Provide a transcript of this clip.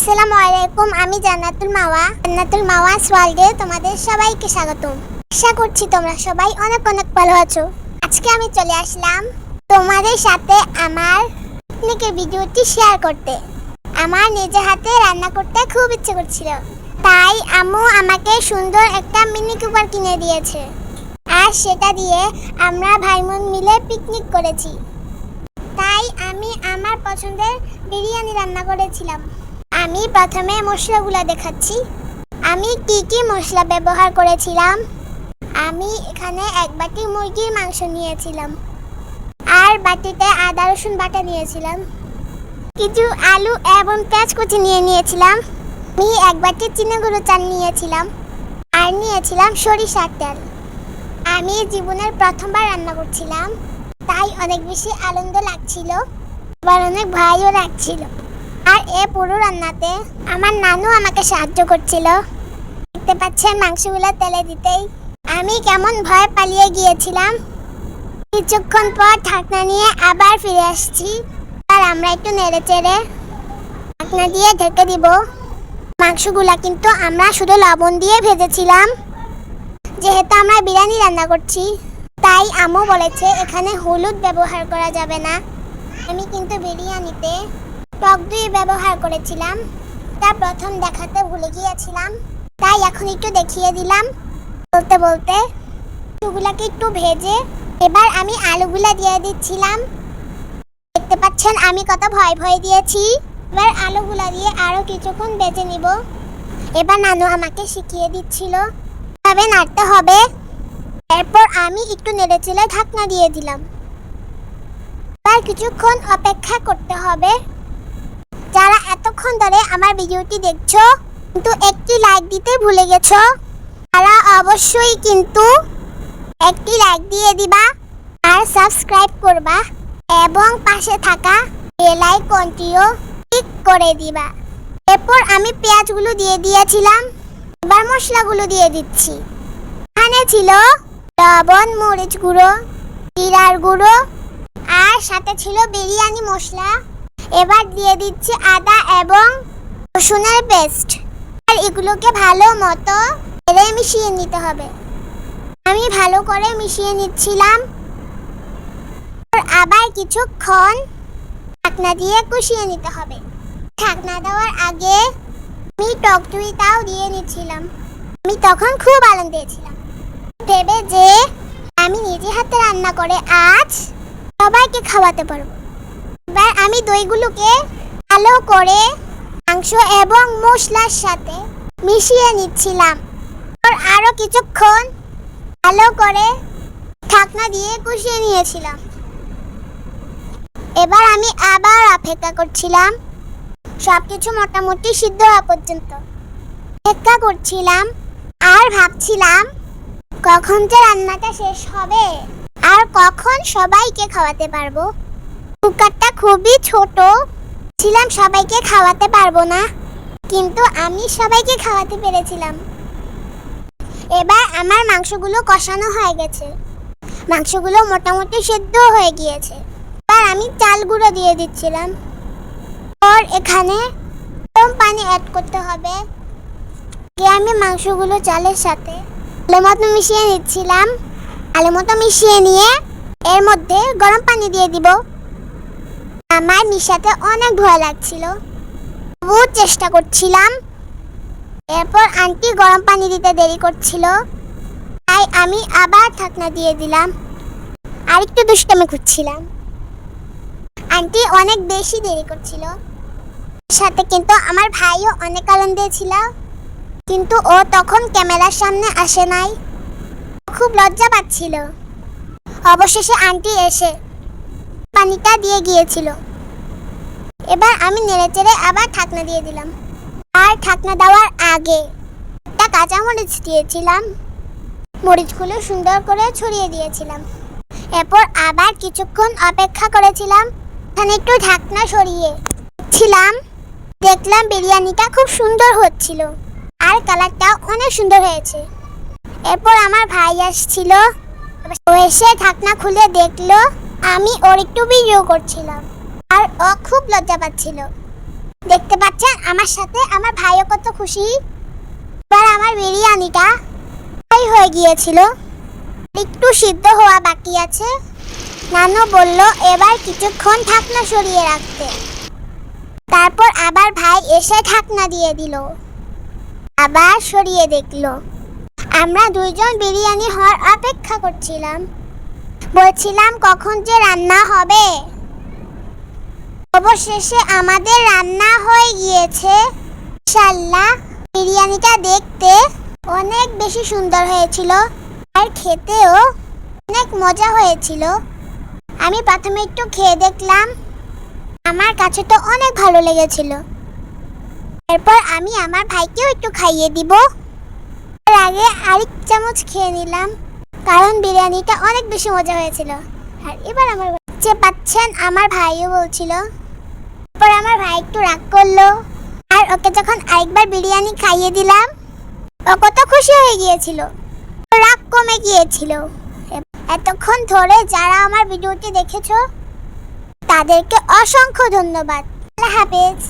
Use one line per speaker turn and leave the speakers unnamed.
আসসালামু আলাইকুম, আমি জান্নাতুল মাওয়া। জান্নাতুল মাওয়া ওয়ার্ল্ডে তোমাদের সবাইকে স্বাগতম। আশা করছি তোমরা সবাই অনেক অনেক ভালো আছো। আজকে আমি চলে আসলাম তোমাদের সাথে আমার পিকনিকের ভিডিওটি শেয়ার করতে। আমার নিজে হাতে রান্না করতে খুব ইচ্ছে করছিল। তাই আম্মু আমাকে সুন্দর একটা মিনি কুকার কিনে দিয়েছে। আর সেটা দিয়ে আমরা ভাই বোন মিলে পিকনিক করেছি। তাই আমি আমার পছন্দের বিরিয়ানি রান্না করেছিলাম। আমি প্রথমে মশলাগুলো দেখাচ্ছি। আমি কি কি মশলা ব্যবহার করেছিলাম? আমি এখানে এক বাটি মুরগির মাংস নিয়েছিলাম। আর বাটিতে আদা, রসুন বাটা নিয়েছিলাম। কিছু আলু এবং পেঁয়াজ কুচি নিয়ে নিয়েছিলাম। আমি এক বাটি চিনি গুঁড়ো চাল নিয়েছিলাম। আর নিয়েছিলাম সরিষার তেল। আমি জীবনের প্রথমবার রান্না করছিলাম। তাই অনেক বেশি আনন্দ লাগছিল। আবার অনেক ভয়ও লাগছিল। আর এ পুরো রান্নাতে আমার নানু আমাকে সাহায্য করছিল। দেখতে পাচ্ছেন মাংসগুলো তেলে দিতেই। আমি কেমন ভয় পালিয়ে গিয়েছিলাম। কিছুক্ষণ পর ঢাকনা নিয়ে আবার ফিরে আসছি। আর আমরা একটু নেড়ে চেড়ে ঢাকনা দিয়ে ঢেকে দিব। মাংসগুলা কিন্তু আমরা শুধু লবণ দিয়ে ভেজেছিলাম। যেহেতু আমরা বিরিয়ানি রান্না করছি, তাই আমও বলেছে এখানে হলুদ ব্যবহার করা যাবে না। আমি কিন্তু বিরিয়ানিতে টক দই ব্যবহার করেছিলাম। তা প্রথম দেখাতে ভুলে গিয়েছিলাম। তাই এখন একটু দেখিয়ে দিলাম। বলতে বলতে আলুগুলাকে একটু ভেজে এবার আমি আলুগুলা দিয়ে দিচ্ছিলাম। দেখতে পাচ্ছেন আমি কত ভয় ভয় দিয়েছি। এবার আলুগুলা দিয়ে আরও কিছুক্ষণ বেজে নিব। এবার নানু আমাকে শিখিয়ে দিচ্ছিল ভাবে নাড়তে হবে। এরপর আমি একটু নেড়েচেলে ঢাকনা দিয়ে দিলাম। এবার কিছুক্ষণ অপেক্ষা করতে হবে। এতক্ষণ ধরে আমার ভিডিওটি দেখছ, কিন্তু একটি লাইক দিতে ভুলে গেছো? তারা অবশ্যই কিন্তু একটি লাইক দিয়ে দিবা আর সাবস্ক্রাইব করবা এবং পাশে থাকা বেল আইকনটিও ক্লিক করে দিবা। এরপর আমি পেঁয়াজগুলো দিয়ে দিয়েছিলাম, এবার মশলাগুলো দিয়ে দিচ্ছি। এখানে ছিল লবণ, মরিচ গুঁড়ো, জিরার গুঁড়ো, আর সাথে ছিল বিরিয়ানি মশলা। এবার দিয়ে দিচ্ছি আদা এবং রসুনের পেস্ট আর এগুলোকে ভালো মতো তেলে মিশিয়ে নিতে হবে। আমি ভালো করে মিশিয়ে নিচ্ছিলাম। আবার কিছুক্ষণ ঢাকনা দিয়ে কষিয়ে নিতে হবে। ঢাকনা দেওয়ার আগে আমি টক দইটাও দিয়ে নিচ্ছিলাম। আমি তখন খুব আনন্দে ছিলাম ভেবে যে আমি নিজে হাতে রান্না করে আজ সবাইকে খাওয়াতে পারব। আমি দইগুলোকে ভালো করে মাংস এবং মশলার সাথে মিশিয়ে নিচ্ছিলাম। আর আরও কিছুক্ষণ ভালো করে ঢাকনা দিয়ে কষিয়ে নিয়েছিলাম। এবার আমি আবার অপেক্ষা করছিলাম। সব কিছু মোটামুটি সিদ্ধ হওয়া পর্যন্ত অপেক্ষা করছিলাম আর ভাবছিলাম, কখন যে রান্নাটা শেষ হবে আর কখন সবাইকে খাওয়াতে পারব। কুকারটা খুবই ছোট। ছিলাম সবাইকে খাওয়াতে পারব না, কিন্তু আমি সবাইকে খাওয়াতে পেরেছিলাম। এবার আমার মাংসগুলো কষানো হয়ে গেছে। মাংসগুলো মোটামুটি সেদ্ধ হয়ে গিয়েছে। এবার আমি চাল গুঁড়ো দিয়ে দিচ্ছিলাম। আর এখানে গরম পানি অ্যাড করতে হবে। দিয়ে আমি মাংসগুলো চালের সাথে আলু মতো মিশিয়ে নিচ্ছিলাম। আলু মতো মিশিয়ে নিয়ে এর মধ্যে গরম পানি দিয়ে দিব। আমার মিশাতে অনেক ভয় লাগছিল। তবুও চেষ্টা করছিলাম। এরপর আন্টি গরম পানি দিতে দেরি করছিল। তাই আমি আবার ঢাকনা দিয়ে দিলাম। আর একটু দুষ্টামি করছিলাম। আন্টি অনেক বেশি দেরি করছিল। সাথে কিন্তু আমার ভাইও অনেক আনন্দে ছিল কিন্তু ও তখন ক্যামেরার সামনে আসে নাই। খুব লজ্জা পাচ্ছিল। অবশেষে আন্টি এসে পানিটা দিয়ে গিয়েছিল। এবার আমি নেড়েচেড়ে আবার ঢাকনা দিয়ে দিলাম। আর ঢাকনা দেওয়ার আগে একটা কাঁচা মরিচ দিয়েছিলাম। মরিচগুলো সুন্দর করে ছড়িয়ে দিয়েছিলাম। এরপর আবার কিছুক্ষণ অপেক্ষা করেছিলাম। এখানে একটু ঢাকনা সরিয়ে ছিলাম। দেখলাম বিরিয়ানিটা খুব সুন্দর হচ্ছিল আর কালারটা অনেক সুন্দর হয়েছে। এরপর আমার ভাই আসছিল। এসে ঢাকনা খুলে দেখল। আমি ওর একটু ভিডিও করছিলাম। আর ও খুব লজ্জা পাচ্ছিল। দেখতে পাচ্ছেন, আমার সাথে আমার ভাইও কত খুশি। এবার আমার বিরিয়ানিটা প্রায় হয়ে গিয়েছিল। একটু সিদ্ধ হওয়া বাকি আছে। নানু বলল, এবার কিছুক্ষণ ঢাকনা সরিয়ে রাখতে। তারপর আবার ভাই এসে ঢাকনা দিয়ে দিল। আবার সরিয়ে দেখল। আমরা দুইজন বিরিয়ানি হওয়ার অপেক্ষা করছিলাম। বলছিলাম কখন যে রান্না হবে। অবশেষে আমাদের রান্না হয়ে গিয়েছে। ইনশাল্লাহ বিরিয়ানিটা দেখতে অনেক বেশি সুন্দর হয়েছিল আর খেতেও অনেক মজা হয়েছিল। আমি প্রথমে একটু খেয়ে দেখলাম, আমার কাছে তো অনেক ভালো লেগেছিল। এরপর আমি আমার ভাইকেও একটু খাইয়ে দিব। তার আগে আরেক চামচ খেয়ে নিলাম। কারণ বিরিয়ানিটা অনেক বেশি মজা হয়েছিল। আর এবার আমার যে পাচ্ছেন আমার ভাইও বলছিল। তারপর আমার ভাই একটু রাগ করল। আর ওকে যখন আরেকবার বিরিয়ানি খাইয়ে দিলাম ও কত খুশি হয়ে গিয়েছিল। রাগ কমে গিয়েছিল। এতক্ষণ ধরে যারা আমার ভিডিওটি দেখেছ, তাদেরকে অসংখ্য ধন্যবাদ। আল্লাহ হাফেজ।